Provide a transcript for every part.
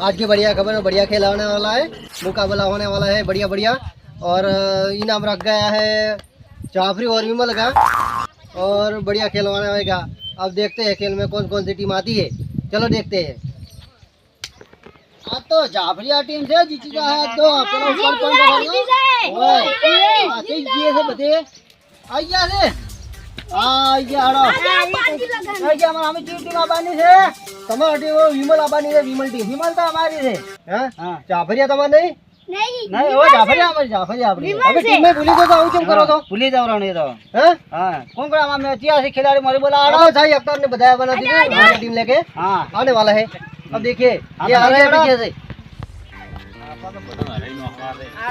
आज की बढ़िया खबर में बढ़िया खेला होने वाला है मुकाबला होने वाला है बढ़िया बढ़िया और इनाम रख गया है जाफरी और विमल का और बढ़िया खेल होने वालेगा अब देखते हैं खेल में कौन कौन सी टीम आती है चलो देखते हैं तो जाफरिया टीम से जीती जा है तो चलो आइया से અમે ટીમ ટીમ આવવાની છે તમારી ટીમ વિમલ આવવાની છે વિમલ ટીમ વિમલ તો અમારી છે હા જાફરિયા તમારે નહીં નહીં ઓ જાફરિયા અમારી જાફરિયા આપણી હવે ટીમે ભૂલી ગયો તો આવું કેમ કરો તો ભૂલી જવાનો એ તો હે હા કોણ કોણ આમાં મેચ છે ખિલાડી મારી બોલા आड़ो भाई अख्तर ने बताया बना दी हमारी टीम लेके હા आने वाला है अब देखिए ये आ रहा है पीछे से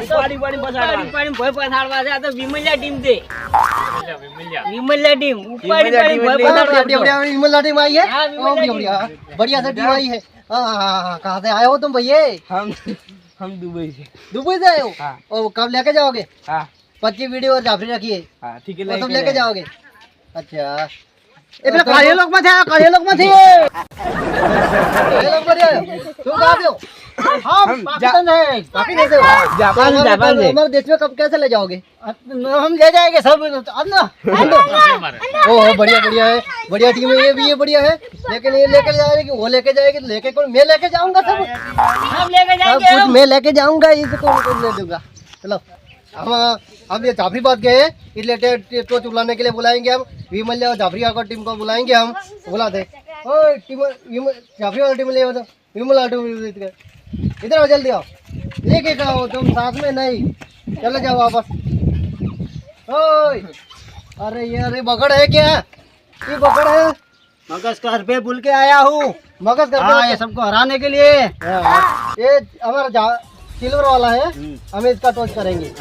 ઉપાડી ઉપાડી પછાડવા. ભોય પછાડવા છે. આ તો વિમલિયા ટીમ છે बढ़िया से टीम आई है. कहा से आए हो तुम भैया? हम हम दुबई से। दुबई से आए हो? हाँ। और कब लेके जाओगे? हाँ। पच्चीस वीडियो और जाफरी रखिए। हाँ, ठीक है तुम लेके जाओगे? अच्छा। એ પેલા કાર્યલોક માં છે કાર્યલોક માં છે ये लोग बढ़िया है। तुम कहाँ से हो हम पाकिस्तान है पाकिस्तान से हो जापान से, हमारे- जापान से। हमारे देश में कब कैसे ले जाओगे हम ले जाएंगे सब अंदर ओह बढ़िया बढ़िया है बढ़िया टीम है ये भी ये बढ़िया है लेकिन ये लेके जाएगी वो लेके जाएगी तो लेके कौन मैं लेके जाऊंगा सब हम लेके सब जाएंगे कुछ हम मैं लेके जाऊंगा इसे कौन कौन ले दूंगा चलो हम हम ये जाफरी बात गए इसलिए टोच बुलाने के लिए बुलाएँगे हम। विमल और जाफरी का टीम को बुलाएँगे हम। ओए टीम जाफरी वाला टीम ले तो। विमल वाला इधर आओ जल्दी आओ। लेके जाओ तुम साथ में नहीं। चले जाओ वापस। ओए अरे ये अरे बकड़ है क्या? ये बकड़ है। मगज का रुपये भूल के आया हूँ। मगज कर हाँ ये सबको हराने के लिए। हाँ, ये हमारा सिल्वर वाला है हम इसका टॉस करेंगे।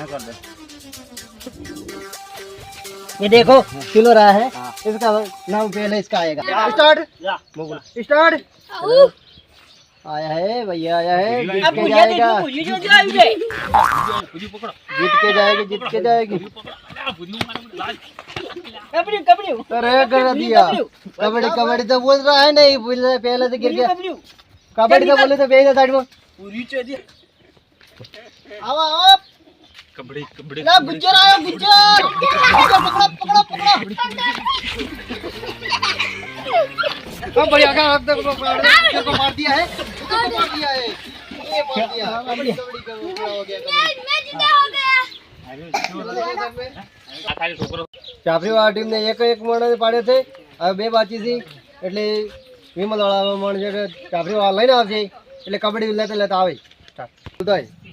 ये देखो सिल्वर आया है इसका नाम पहले इसका आएगा। स्टार्ट स्टार्ट आया है भैया आया है जीत के जाएगा। जीत के जाएगी जीत के जाएगी। कबड्डी कबड्डी। अरे कर दिया। कबड्डी कबड्डी तो बोल रहा है नहीं बोल रहा है, पहले से गिर गया। कबड्डी। तो बोले तो भेज साइड में। આવો આવો. કબડી એક એક મણ પાડ્યો છે. હવે બે બાકી છે. એટલે વિમલવાળા મણ છે. ચાફરીવાળા લઈને આવશે. એટલે કબડ્ડી લેતા લેતા આવે. ઉદય.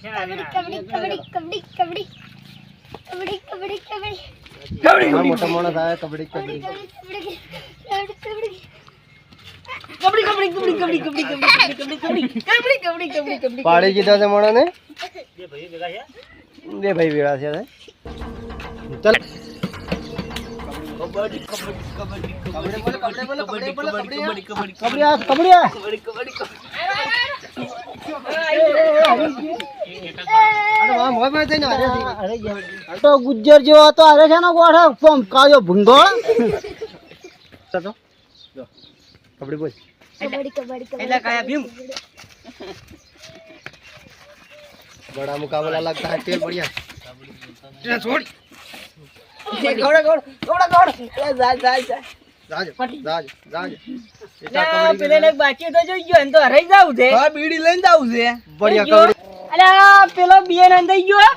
મોટા માણસ આવે કબડ્ડી કબડ્ડી પાડી કીધા છે મોણા ને બે ભાઈ ભેળા છે ચાલ કબડ્ડી કબડ્ડી કબડ્ડી તો ગુજ્જર જેવા તો આરે છે ને ગોઠો ફોમ કાજો ભૂંગોળ? ચાલો. જો કબડી બોલ. કબડી કબડી કબડી કાયા ભીમ? बड़ा मुकाबला लगता है खेल बढ़िया छोड़ घोड़ा घोड़ा घोड़ा घोड़ा जा जा जा પેલે બાકી તો જોઈએ તો હરાઈ જવું છે. બીડી લઈને જવું છે. બઢિયા અલ્યા પેલો બીએ નંદાઈ ગયો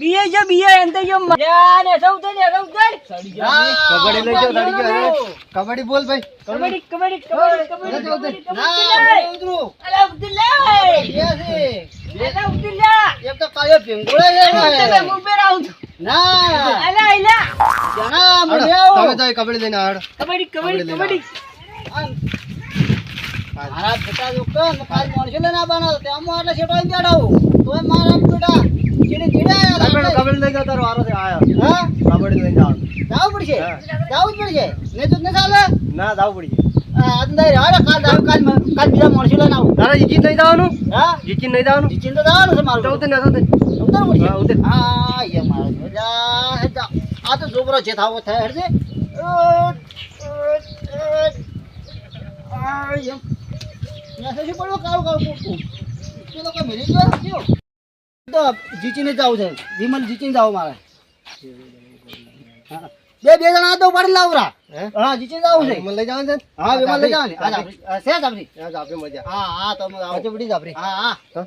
બીએ જો બીએ નંદાઈ ગયો. મજા ને સૌ તો ને સૌ કબડ્ડી લઈ જાવ તડી ગયો કબડ્ડી બોલ ભાઈ. કબડ્ડી કબડ્ડી કબડ્ડી કબડ્ડી ના ઉતરો. અલ્યા ઉતરી લે. અલ્યા ઉતરી લે. એમ તો કાયો ભેંગોળે છે હું ઉપર આવું છું. ના. અલ્યા અલ્યા જણા મને તમે તો કબડ્ડી લઈને આડ કબડ્ડી કબડ્ડી કબડ્ડી મારા બેટા દુખતો ને કાલ મોણસો લઈને આવવાના હતા. હું એટલે છેટો આવીને બેઠો હું. તોય મારા બેટા ચીડી ચીડે હતા. કબડ્ડી લઈ જાઓ તારો આરો આયો. હા? કબડ લઈ જાવ જાવ પડશે? જાવ જાવું જ પડશે? નહીં તો નહીં ચાલે? ના જાવ પડી આ અંદર હાલે કાલ જાવ કાલ કાલ બીજા મોણસો લઈને આવું. તારે નહીં જવાનું? હા? જીચી નહીં જવાનું? જીચીને તો જવાનું છે મારું. ચૌદ ને પડશે? ઉતર. હા મારો આ તો છોકરો છે થાવો થાય જીચીને જવું છે બે બે જણા તો ઉપાડી લાવરા. હા? જીચી જવું છે. મને લઈ જવાનું છે? હા વિમલ લઈ જવાની. હા છે જાબરી હા જાબરી મજા. હા હા તમે આવજો બડી જાબરી હા. હા.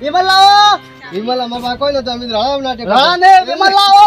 વિમલ, લાવો વિમલ અમારા કોઈ નતો અમે રામ નાટક ને, વિમલ લાવો.